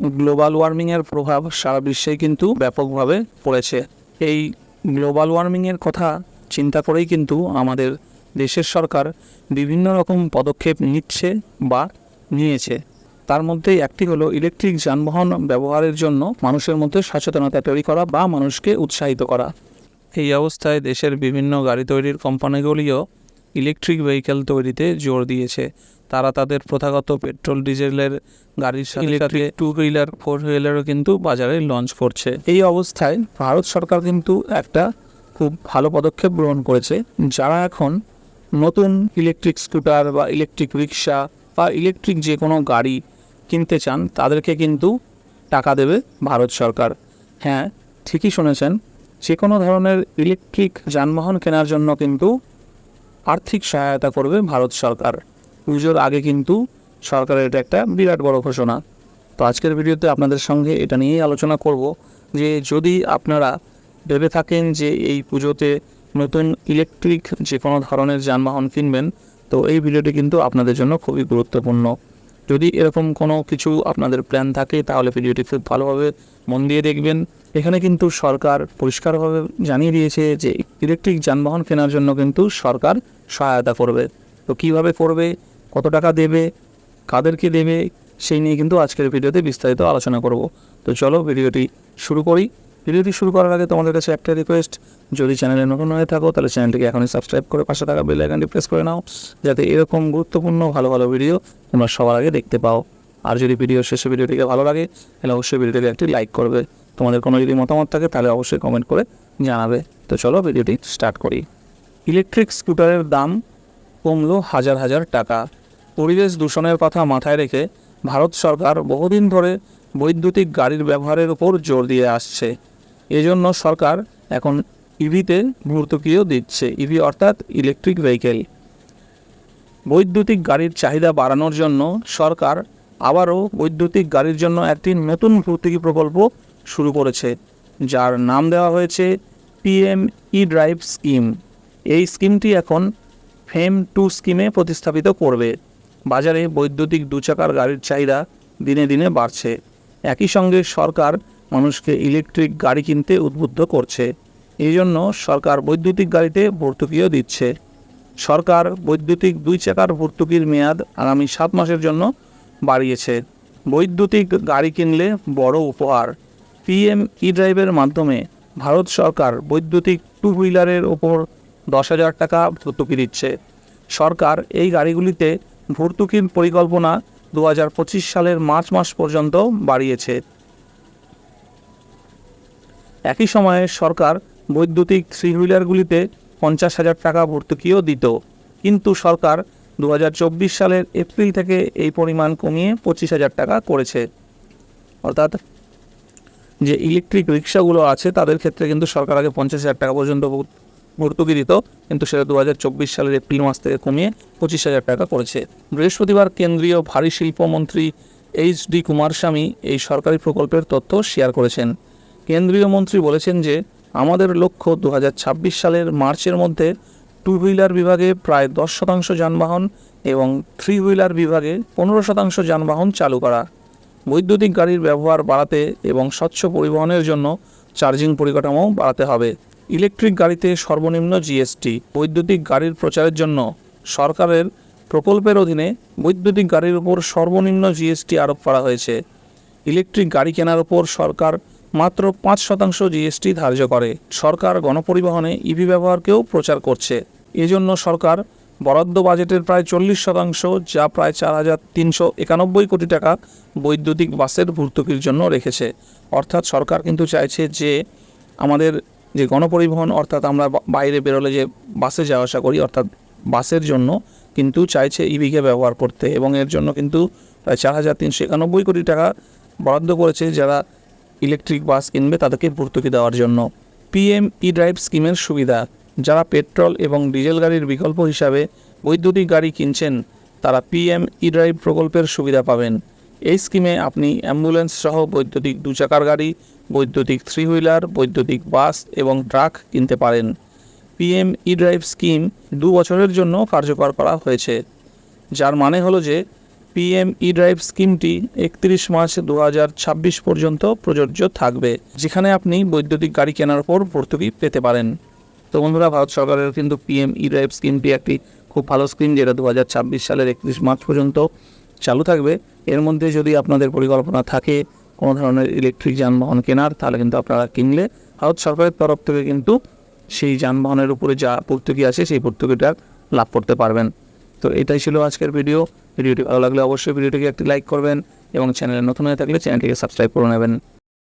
Global ওয়ার্মিংয়ের প্রভাব সারা বিশ্বেই কিন্তু ব্যাপকভাবে পড়েছে। এই গ্লোবাল ওয়ার্মিংয়ের কথা চিন্তা করেই কিন্তু আমাদের দেশের সরকার বিভিন্ন রকম পদক্ষেপ নিচ্ছে বা নিয়েছে। তার মধ্যে একটি হলো ইলেকট্রিক যানবাহন ব্যবহারের জন্য মানুষের মধ্যে সচেতনতা তৈরি করা বা মানুষকে উৎসাহিত করা। এই অবস্থায় দেশের বিভিন্ন গাড়ি তৈরির কোম্পানিগুলিও ইলেকট্রিক ভেহিকেল তৈরিতে জোর দিয়েছে। তারা তাদের প্রথাগত পেট্রোল ডিজেলের গাড়ির সাথে ইলেকট্রিক টু হুইলার ফোর হুইলারও কিন্তু বাজারে লঞ্চ করছে। এই অবস্থায় ভারত সরকার কিন্তু একটা খুব ভালো পদক্ষেপ গ্রহণ করেছে যারা এখন নতুন ইলেকট্রিক স্কুটার বা ইলেকট্রিক রিক্সা বা ইলেকট্রিক যে কোনো গাড়ি কিনতে চান তাদেরকে কিন্তু টাকা দেবে ভারত সরকার। হ্যাঁ ঠিকই শুনেছেন যে কোনো ধরনের ইলেকট্রিক যানবাহন কেনার জন্য কিন্তু আর্থিক সহায়তা করবে ভারত সরকার। পুজোর আগে কিন্তু সরকারের এটা একটা বিরাট বড় ঘোষণা। তো আজকের ভিডিওতে আপনাদের সঙ্গে এটা নিয়েই আলোচনা করব যে যদি আপনারা ভেবে থাকেন যে এই পুজোতে নতুন ইলেকট্রিক যে কোনো ধরনের যানবাহন কিনবেন, তো এই ভিডিওটি কিন্তু আপনাদের জন্য খুবই গুরুত্বপূর্ণ। যদি এরকম কোনো কিছু আপনাদের প্ল্যান থাকে, তাহলে ভিডিওটি খুব ভালোভাবে মন দিয়ে দেখবেন। এখানে কিন্তু সরকার পরিষ্কারভাবে জানিয়ে দিয়েছে যে, ইলেকট্রিক যানবাহন কেনার জন্য কিন্তু সরকার সহায়তা করবে। তো কীভাবে করবে, কত টাকা দেবে, কাদেরকে দেবে, সেই নিয়ে কিন্তু আজকের ভিডিওতে বিস্তারিত আলোচনা করব। তো চলো ভিডিওটি শুরু করি। ভিডিওটি শুরু করার আগে তোমাদের কাছে একটা রিকোয়েস্ট যদি চ্যানেলে নতুন হয়ে থাকো, তাহলে চ্যানেলটিকে এখনই সাবস্ক্রাইব করে পাশে থাকা বেল আইকনটি প্রেস করে নাও, যাতে এরকম গুরুত্বপূর্ণ ভালো ভালো ভিডিও তোমরা সবার আগে দেখতে পাও। আর যদি ভিডিও শেষে ভিডিওটিকে ভালো লাগে, তাহলে অবশ্যই ভিডিওটিকে একটি লাইক করবে। তোমাদের কোনো যদি মতামত থাকে, তাহলে অবশ্যই কমেন্ট করে জানাবে। তো চলো ভিডিওটি স্টার্ট করি। ইলেকট্রিক স্কুটারের দাম কমলো হাজার হাজার টাকা। পরিবেশ দূষণের কথা মাথায় রেখে ভারত সরকার বহুদিন ধরে বৈদ্যুতিক গাড়ির ব্যবহারের উপর জোর দিয়ে আসছে। এজন্য সরকার এখন ইভিতে ভর্তুকিও দিচ্ছে ইভি অর্থাৎ ইলেকট্রিক ভেহিকেল বৈদ্যুতিক গাড়ির চাহিদা বাড়ানোর জন্য সরকার আবারও বৈদ্যুতিক গাড়ির জন্য একটি নতুন ভর্তুকি প্রকল্প শুরু করেছে, যার নাম দেওয়া হয়েছে পিএম ই ড্রাইভ স্কিম এই স্কিমটি এখন ফেম টু স্কিমে প্রতিস্থাপিত করবে। বাজারে বৈদ্যুতিক দুচাকার গাড়ির চাহিদা দিনে দিনে বাড়ছে। একই সঙ্গে সরকার মানুষকে ইলেকট্রিক গাড়ি কিনতে উদ্বুদ্ধ করছে। এই জন্য সরকার বৈদ্যুতিক গাড়িতে ভর্তুকিও দিচ্ছে। সরকার বৈদ্যুতিক দুই চাকার ভর্তুকির মেয়াদ আগামী সাত মাসের জন্য বাড়িয়েছে। বৈদ্যুতিক গাড়ি কিনলে বড় উপহার। পিএম ই ড্রাইভের মাধ্যমে ভারত সরকার বৈদ্যুতিক টু হুইলারের ওপর দশ হাজার টাকা ভর্তুকি দিচ্ছে। সরকার এই গাড়িগুলিতে ভর্তুকির পরিকল্পনা দু হাজার পঁচিশ সালের মার্চ মাস পর্যন্ত বাড়িয়েছে। একই সময়ে সরকার বৈদ্যুতিক থ্রি হুইলারগুলিতে পঞ্চাশ হাজার টাকা ভর্তুকিও দিত। কিন্তু সরকার দু হাজার চব্বিশ সালের এপ্রিল থেকে এই পরিমাণ কমিয়ে পঁচিশ হাজার টাকা করেছে। অর্থাৎ যে ইলেকট্রিক রিক্সাগুলো আছে, তাদের ক্ষেত্রে কিন্তু সরকার আগে পঞ্চাশ হাজার টাকা পর্যন্ত ভর- ভর্তুকি দিত। কিন্তু সেটা দু হাজার চব্বিশ সালের এপ্রিল মাস থেকে কমিয়ে পঁচিশ হাজার টাকা করেছে। বৃহস্পতিবার কেন্দ্রীয় ভারী শিল্পমন্ত্রী এইচ ডি কুমারস্বামী এই সরকারি প্রকল্পের তথ্য শেয়ার করেছেন। কেন্দ্রীয় মন্ত্রী বলেছেন যে, আমাদের লক্ষ্য দু হাজার ছাব্বিশ সালের মার্চের মধ্যে টু হুইলার বিভাগে প্রায় দশ শতাংশ যানবাহন এবং থ্রি হুইলার বিভাগে পনেরো শতাংশ যানবাহন চালু করা। বৈদ্যুতিক গাড়ির ব্যবহার বাড়াতে এবং স্বচ্ছ পরিবহনের জন্য চার্জিং পরিকাঠামো বাড়াতে হবে। ইলেকট্রিক গাড়িতে সর্বনিম্ন জিএসটি বৈদ্যুতিক গাড়ির প্রচারের জন্য সরকারের প্রকল্পের অধীনে বৈদ্যুতিক গাড়ির উপর সর্বনিম্ন জিএসটি আরোপ করা হয়েছে। ইলেকট্রিক গাড়ি কেনার উপর সরকার মাত্র পাঁচ শতাংশ জিএসটি ধার্য করে। সরকার গণপরিবহনে ইভি ব্যবহারকেও প্রচার করছে। এজন্য সরকার বরাদ্দ বাজেটের প্রায় চল্লিশ শতাংশ, যা প্রায় চার হাজার তিনশো একানব্বই কোটি টাকা বৈদ্যুতিক বাসের ভর্তুকির জন্য রেখেছে। অর্থাৎ সরকার কিন্তু চাইছে যে আমাদের যে গণপরিবহন, অর্থাৎ আমরা বাইরে বেরোলে যে বাসে যাওয়া আসা করি, অর্থাৎ বাসের জন্য কিন্তু চাইছে ইভিকে ব্যবহার করতে। এবং এর জন্য কিন্তু প্রায় চার হাজার তিনশো একানব্বই কোটি টাকা বরাদ্দ করেছে যারা ইলেকট্রিক বাস কিনবে তাদেরকে ভর্তুকি দেওয়ার জন্য। পিএম ই ড্রাইভ স্কিমের সুবিধা, যারা পেট্রোল এবং ডিজেল গাড়ির বিকল্প হিসাবে বৈদ্যুতিক গাড়ি কিনছেন, তারা পিএম ই ড্রাইভ প্রকল্পের সুবিধা পাবেন। এই স্কিমে আপনি অ্যাম্বুলেন্স সহ বৈদ্যুতিক দু চাকার গাড়ি, বৈদ্যুতিক থ্রি হুইলার বৈদ্যুতিক বাস এবং ট্রাক কিনতে পারেন। পিএম ই ড্রাইভ স্কিম দু বছরের জন্য কার্যকর করা হয়েছে, যার মানে হলো যে পিএম ই ড্রাইভ স্কিমটি একত্রিশ মার্চ দু হাজার ছাব্বিশ পর্যন্ত প্রযোজ্য থাকবে, যেখানে আপনি বৈদ্যুতিক গাড়ি কেনার পর ভর্তুকি পেতে পারেন। তো বন্ধুরা, ভারত সরকারের কিন্তু পিএম ই ড্রাইভ স্কিমটি একটি খুব ভালো স্কিম, যেটা দু হাজার ছাব্বিশ সালের একত্রিশ মার্চ পর্যন্ত চালু থাকবে। এর মধ্যে যদি আপনাদের পরিকল্পনা থাকে কোনো ধরনের ইলেকট্রিক যানবাহন কেনার, তাহলে কিন্তু আপনারা কিনলে ভারত সরকারের তরফ থেকে কিন্তু সেই যানবাহনের উপরে যা ভর্তুকি আছে, সেই ভর্তুকিটা লাভ করতে পারবেন। তো এটাই ছিল আজকের ভিডিও ভিডিওটি ভালো লাগলে অবশ্যই ভিডিওটিকে একটি লাইক করবেন এবং চ্যানেলে নতুন হয়ে থাকলে চ্যানেলটিকে সাবস্ক্রাইব করে নেবেন।